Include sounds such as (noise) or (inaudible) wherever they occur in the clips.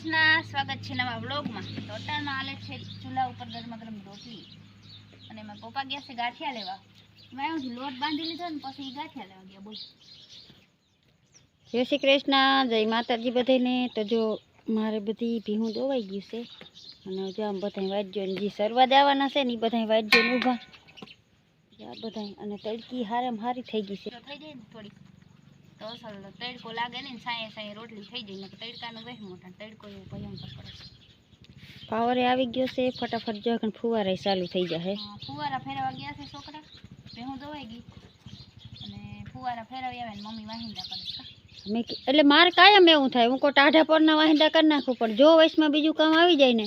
કૃષ્ણ સ્વાગત છે નવા વ્લોગમાં. તો અત્યારમાં હાલે છે ચૂલા ઉપર ગરમા ગરમ રોટલી. અને એમાં પપ્પા ગયા છે ગાંઠિયા લેવા. મેં લોટ બાંધી લીધો ને પછી ગાંઠિયા લેવા ગયા બોલ. જય શ્રી કૃષ્ણ જય માતાજી બધાને. તો જો મારે બધી ભીહું દોવાઈ ગયું છે. અને જો આમ બધા વાંચજો ને જે સરવા દેવાના છે ને એ બધા વાંચજો ને ઊભા બધા અને તડકી હારે હારી થઈ ગઈ છે. થઈ જાય ને થોડીક. તો અસલ તડકો લાગે ને સાંયે સાંયે રોટલી થઈ જાય ને તડકાનું વહી મોટા તડકો એવો ભયંકર પડે. છે પાવરે આવી ગયો છે ફટાફટ જો પણ ફુવારા ચાલુ થઈ જશે હા, ફુવારા ફેરવા ગયા છે છોકરા ભેહું ધોવાઈ ગઈ. અને ફુવારા ફેરવી આવે ને મમ્મી વાહિંદા કરે છે. મેં કી- એટલે મારે કાયમ એવું થાય હું કોઈ ટાઢા પરના વાહિંદા કરી નાખું પણ જો વચમાં બીજું કામ આવી જાય ને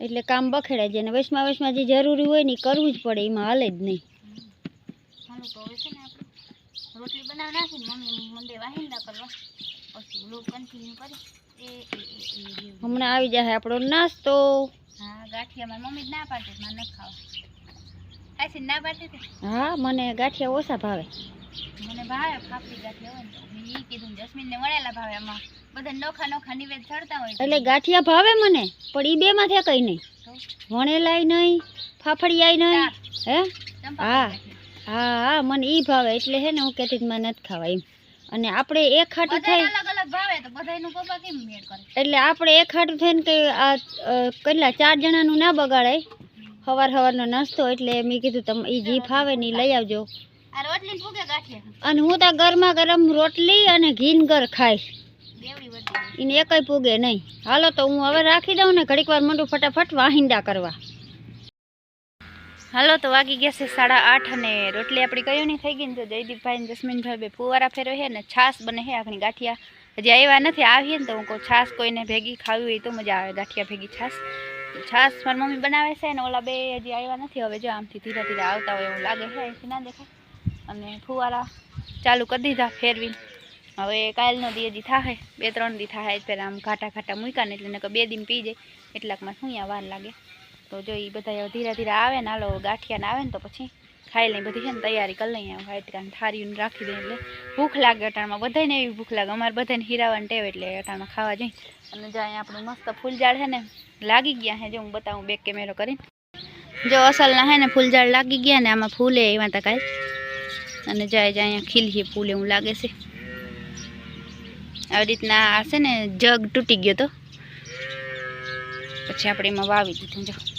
એટલે કામ બખેડાઈ જાય ને વચમાં વચમાં જે જરૂરી હોય ને ઈ કરવું જ પડે એમાં હાલે જ નહીં. રોટલી બનાવી નાખીને મમ્મી મંદે વાહિંદા કરવા પછી લોક કન્ટિન્યુ કરી. હમણાં આવી જાય આપણો નાસ્તો. હા ગાંઠિયા મારી મમ્મી જ ના પાડતી મને નથી ખાવા. આશી ના પાડતી હા મને ગાંઠિયા ઓછા ભાવે. મને ભાવે ફાફડી ગાંઠિયા હોય ને કીધું ને જસ્મીનને વળેલા ભાવે આમાં. બધા નોખા નોખા નિવેદ ચડતા હોય એટલે ગાંઠિયા ભાવે મને પણ ઈ બે માં કઈ નહીં. વણેલાય નહીં ફાફડિયાય નહીં. હે? હા. હા હા મને ઈ ભાવે એટલે હે ને હું કેતી મને નથી ખાવા એમ. અને આપણે એક હાટું થાય અલગ અલગ ભાવે તો બધાયનું પપ્પા કેમ મેળ કરે? એટલે આપણે એક હાટું થઈને કે આ કેટલા ચાર જણાનું ના બગાડાય. સવાર સવારનો નાસ્તો એટલે મેં કીધું તમે ઈ જી ફાવે ને લઈ આવજો. અને હું તો ગરમા ગરમ રોટલી અને ઘીન ગર ખાઈશ એને એકય પૂગે નહીં. હાલો તો હું હવે રાખી દઉં ને ઘડીક વાર મોટું ફટાફટ વાહિંદા કરવા. હાલો, તો વાગી ગયા છે સાડા આઠ અને રોટલી આપણી નહીં થઈ ગઈ ને તો જયદીપભાઈ ને જસ્મીનભાઈ બે ફુવારા ફેરવે છે ને છાશ બને છે આપણી ગાંઠિયા. હજી આવ્યા નથી, આવીએ ને તો હું કહું છાશ કોઈને ભેગી ખાવી હોય તો મજા આવે, ગાંઠિયા ભેગી છાસ છાસ મારી મમ્મી બનાવે છે ને ઓલા બે હજી આવ્યા નથી, હવે જો આમથી ધીરે ધીરે આવતા હોય એવું લાગે છે, અહીંથી ના દેખાય. અને ફુવારા ચાલુ કરી દીધા ફેરવીને. હવે કાલનો દી હજી થાય બે ત્રણ દી થાય પહેલાં આમ ઘાટા ઘાટા મૂક્યા ને એટલે બે દિન પી જાય, એટલાકમાં શું અહીંયા વાર લાગે. તો જો એ બધા ધીરે ધીરે આવે ને, હાલો ગાંઠિયા આવે ને તો પછી ખાઈ લઈ બધી છે ને તૈયારી કરી લઈએ. વાટકાને થારીને રાખી દઈએ એટલે ભૂખ લાગે અટાણમાં. બધાને એવી ભૂખ લાગે. અમારે બધાને હીરાવાની ટેવ એટલે અટાણમાં ખાવા જઈ. અને જો અહીંયા આપણું મસ્ત ફૂલઝાડ છે ને, લાગી ગયા છે. જો હું બતાવું બેક કેમેરો કરીને. જો અસલના હે ને, ફૂલઝાડ લાગી ગયા ને, આમાં ફૂલે એવા તો કાંઈ. અને જાય જાય અહીંયા ખીલીએ ફૂલે એવું લાગે છે. આવી રીતના આ છે ને, જગ તૂટી ગયો તો. પછી આપણે એમાં વાવી દીધું. જો.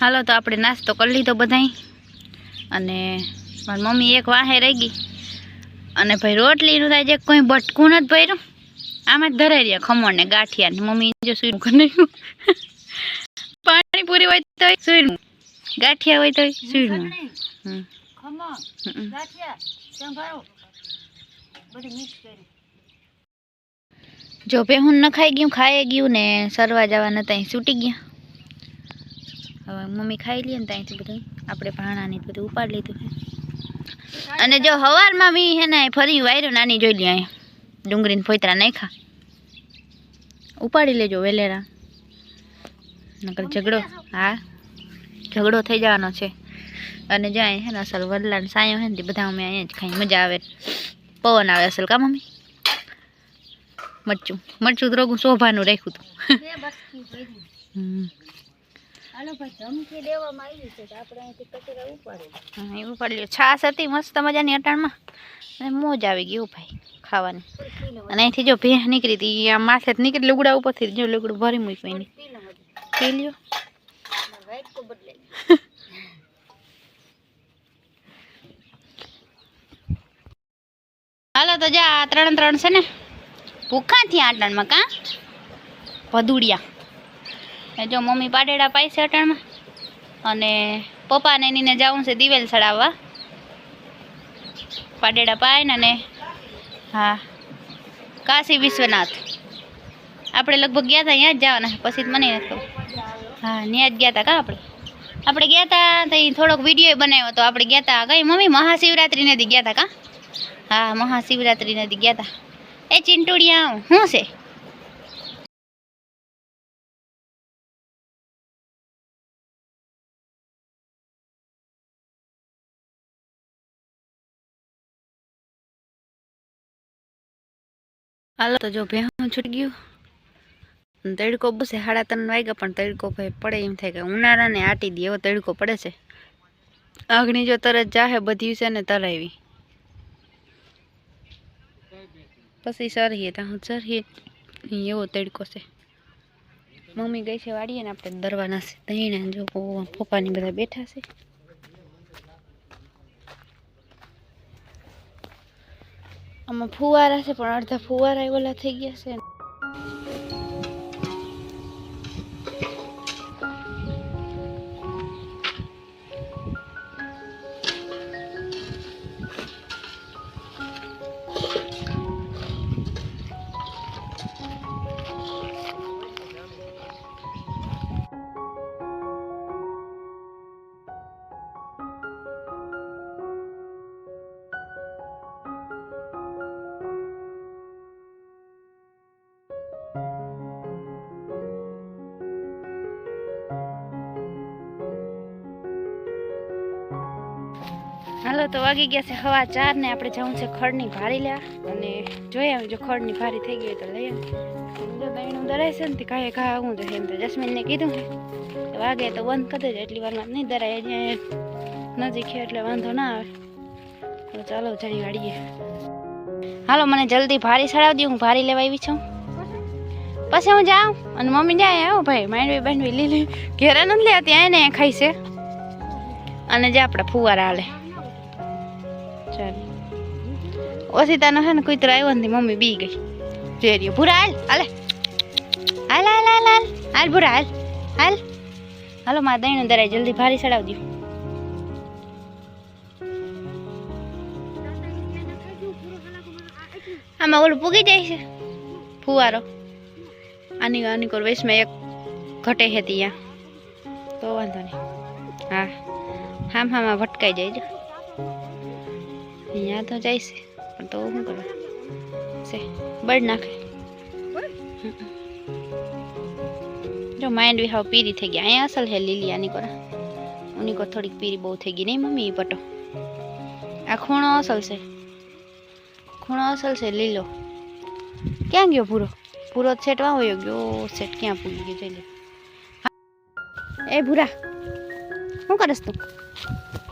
હાલો તો આપણે નાસ્તો કરી લીધો બધાય. અને મારી મમ્મી એક વાહે રહી ગઈ. અને ભાઈ રોટલીનું થાય છે કોઈ બટકું નથી ભર્યું. આમાં જ ધરાઈ રહ્યા ખમણ ને ગાંઠિયા ને. મમ્મી જો સુઈ કરી પાણીપુરી હોય તો સુઈ ગાંઠિયા હોય તો સુઈ હમ. જો ભેહું ન ખાઈ ગયું ખાઈ ગયું ને સરવા જવાના ત્યાં છૂટી ગયા. હવે મમ્મી ખાઈ લઈએ ને ત્યાંથી બધું. આપણે ભાણાને બધું ઉપાડી લીધું છે. અને જો હવારમાં મી હે ને ફરી વાયરો નાની જોઈ લે અહીંયા ડુંગળીને ફોતરા ખા ઉપાડી લેજો વેલેરા. નકર ઝઘડો હા? ઝઘડો થઈ જવાનો છે. અને જ્યાં હે ને અસલ વડલા સાયો હે ને બધા અમે અહીંયા જ ખાઈ મજા આવે. પવન આવે અસલ કા મમ્મી? મરચું મરચું તો શોભાનું રાખ્યું હતું એવું પડ્યું છાશ હતી મસ્ત મજાની અટાણમાં. અને મોજ આવી ગઈ ભાઈ ખાવાની. અને અહીંથી જો ભેહ નીકળી હતી આ માથે નીકળી લુગડા ઉપરથી જો લુગડું ભરી મૂક્યું એની. પી લ્યો (laughs) હાલો તો જા, આ ત્રણ ત્રણ છે ને. ભૂખા થયા અટાણમાં કાં? ભદુડિયા. જો મમ્મી પાડેડા પાય છે અટણમાં. અને પપ્પાને એનીને જવું છે દિવેલ ચડાવવા. પાડેડા પાય ને અને હા, કાશી વિશ્વનાથ. આપણે લગભગ ગયા હતા અહીંયા જ જવાના પછી મને નથી હા ત્યાં જ ગયા હતા કાં આપણે? આપણે ગયા હતા તો થોડોક વીડિયો બનાવ્યો હતો આપણે ગયા હતા કઈ મમ્મી મહાશિવરાત્રિને દી ગયા હતા કા? હા મહાશિવરાત્રી નદી ગયા હતા એ ચિંટુડિયા શું છે હાલો તો જો ભેહું છૂટી ગયું તડકો બસે સાડા ત્રણ વાગ્યા પણ તડકો ભાઈ પડે એમ થાય કે ઉનાળાને આટી દે એવો તડકો પડે છે અગ્નિ જો તરત જાહે બધી છે ને તરાવી પછી સરહીએ ત્યાં સરહીએ અહીં એવો તડકો છે. મમ્મી ગઈ છે વાડીએ ને આપણે દરવાના છે. તઈને જો પપ્પાની બધા બેઠા છે. આમાં ફુવારા છે પણ અડધા ફુવારા ઓલા થઈ ગયા છે. હાલો તો વાગી ગયા છે હવા ચાર ને આપણે જવું છે ખડની ભારી લ્યા અને જોઈએ જો ખડની ભારી થઈ ગઈ હોય તો લઈ આવી જો દહીંનું દરાય છે ને તે કાંઈ ઘા આવું તો એમ તો જસ્મીનને કીધું વાગે તો બંધ કરી દેજો, એટલી વારમાં નહીં દરાય અહીંયા નજીક એટલે વાંધો ના આવે. તો ચાલો જઈ વાળીએ. હાલો, મને જલ્દી ભારી સડાવી દઉં હું ભારી લેવા આવી છું. પછી હું જાઉં અને મમ્મી જાય, આવો ભાઈ, માંડવી બાંડવી લીલી. ઘેરા નથી લેવા ત્યાં એને ખાઈ છે. અને જે આપણે ફુવારા હાલે. ઓસીતાનો છે ને કુતરો આવ્યો ને મમ્મી બી ગઈ જોઈ રહ્યો ભૂરા હાલ હાલે હાલ હાલ હાલ હાલ હાલ ભૂરા હાલ હાલ હાલો મારા દહીંનું દરાય જલ્દી ભારી ચડાવી દો આમાં ઓલું પૂગી જાય છે ફુવારો આની આની કોર વેસમાં એક ઘટે છે ત્યાં તો વાંધો નહીં હા હામ હામાં ભટકાઈ જાય છે અહીંયા તો જાય છે પણ તો શું કરે છે બળ નાખે જો માઇન્ડ બી હાવ પીરી થઈ ગયા અહીંયા અસલ હે લીલી આની કોરા ઉની કો થોડીક પીરી બહુ થઈ ગઈ નહીં મમ્મી એ પટો આ ખૂણો અસલ છે ખૂણો અસલ છે લીલો ક્યાં ગયો પૂરો પૂરો સેટ વાં હોયો ગયો સેટ ક્યાં પૂરી ગયો જઈ લે એ ભૂરા શું કરસ તું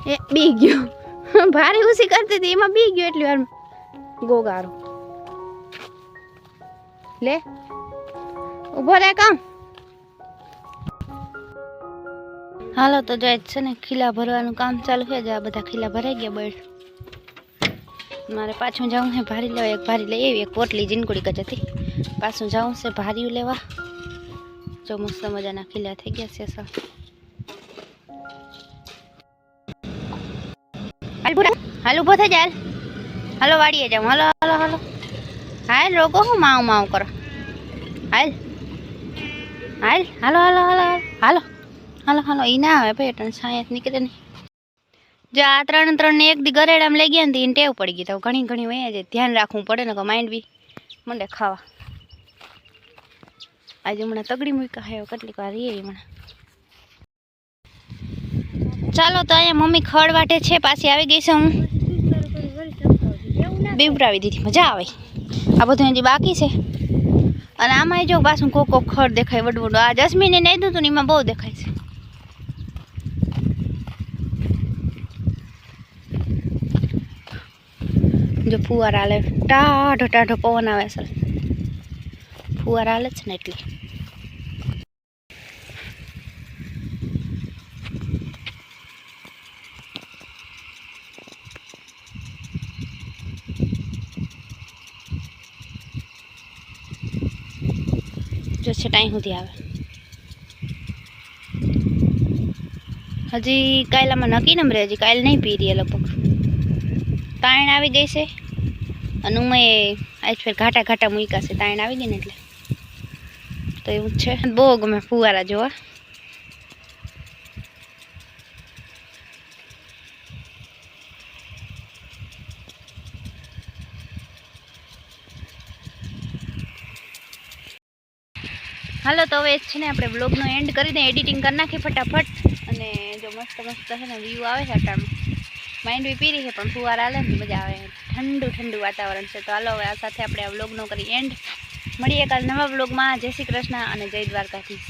એ બી ગયો (laughs) ભારે ઉસી કરતી હતી, એમાં બી ગયો એટલી વાર ગોગારો. લે, ઊભો રહે કામ. હાલો, તો જાય છે ને ખીલા ભરવાનું કામ ચાલુ છે, જ આ બધા ખીલા ભરાઈ ગયા બળ. મારે પાછું જવું છે, ભારી લેવા, એક ભારી લઈ આવી, એક પોટલી જીનકુડી કચ હતી. પાછું જવું છે, ભાર્યું લેવા. જો મસ્ત મજાના ખીલા થઈ ગયા છે સર બુડા. હાલ ઊભો થઈ જાય હાલો વાડીએ જાઉં. હાલો હાલો હાલો. હાલ રોગો હું માવ માવ કરો. હાલ. હાલ, હાલો હાલો હાલો હાલો. હાલો હાલો ઈ ના આવે ભાઈ ત્રણ સાયસ નીકળે નહીં. જો આ ત્રણ ત્રણ એક દી ગરેડામાં લઈ ગયા ને એને ટેવ પડી ગઈ. તો ઘણી ઘણી વયા જાય. ધ્યાન રાખવું પડે ને કે માઇન્ડ બી મંડે ખાવા. આજે હમણાં તગડી મૂકા હે કેટલીક વાર રે હમણાં. ચાલો તો અહીંયા મમ્મી ખડ વાટે છે, પાછી આવી ગઈ છે હું. બીવડાવી દીધી, મજા આવે. આ બધું હજી બાકી છે. અને આમાં જો પાછું કોક કોક ખડ દેખાય વડું વડું આ જસ્મીને નહીં દીધું ને એમાં બહુ દેખાય છે. જો ફુવારા હાલે. ટાઢો ટાઢો પવન આવે છે. ફુવારા હાલે છે ને એટલે. ટાઈમ સુધી આવે. હજી કાયલામાં નક્કી નમ રહે હજી કાયલ નહીં પી રહી લગભગ. તાણ આવી ગઈ છે અને મેં આજ ફેર ઘાટા ઘાટા મૂક્યા છે તાણ આવી ગઈ ને એટલે. તો એવું છે. બહુ ગમે ફુવારા જોવા. હાલો, તો હવે છે ને આપણે બ્લોગનો એન્ડ કરી દઈએ. એડિટિંગ કરી નાખીએ ફટાફટ. અને જો મસ્ત મસ્ત છે ને વ્યૂ આવે છે અટાણું માઇન્ડ બી પીરી છે, પણ ફુવાર હાલે ને મજા આવે. ઠંડુ ઠંડુ વાતાવરણ છે. તો હાલો, હવે આ સાથે આપણે આ બ્લોગનો કરી એન્ડ મળીએ કાલ નવા બ્લોગમાં જય શ્રી કૃષ્ણ અને જય દ્વારકાધીશ.